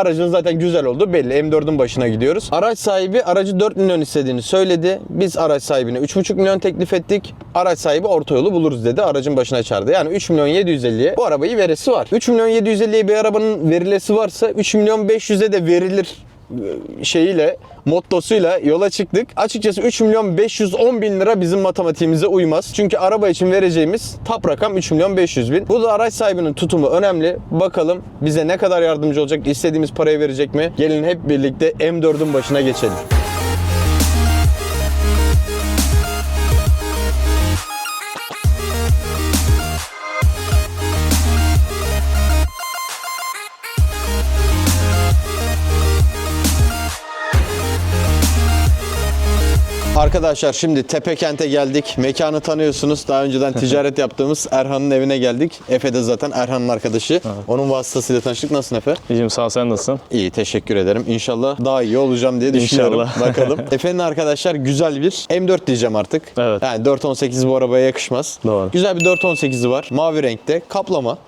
Aracın zaten güzel oldu belli. M4'ün başına gidiyoruz. Araç sahibi aracı 4 milyon istediğini söyledi. Biz araç sahibine 3,5 milyon teklif ettik. Araç sahibi orta yolu buluruz dedi. Aracın başına çağırdı. Yani 3 milyon 750'ye bu arabayı veresi var. 3 milyon 750'ye bir arabanın verilesi varsa 3 milyon 500'e de verilir şeyiyle mottosuyla yola çıktık. Açıkçası 3 milyon 510 bin lira bizim matematiğimize uymaz. Çünkü araba için vereceğimiz tap rakam 3 milyon 500 bin. Bu da araç sahibinin tutumu önemli. Bakalım bize ne kadar yardımcı olacak, istediğimiz parayı verecek mi? Gelin hep birlikte M4'ün başına geçelim. Arkadaşlar şimdi Tepekent'e geldik. Mekanı tanıyorsunuz. Daha önceden ticaret yaptığımız Erhan'ın evine geldik. Efe de zaten Erhan'ın arkadaşı. Onun vasıtasıyla tanıştık. Nasılsın Efe? İyiyim sağ ol, sen nasılsın? İyi teşekkür ederim. İnşallah daha iyi olacağım diye düşünüyorum. İnşallah. Bakalım. Efe'nin arkadaşlar güzel bir M4 diyeceğim artık. Evet. Yani 418 bu arabaya yakışmaz. Doğru. Güzel bir 418'i var. Mavi renkte. Kaplama.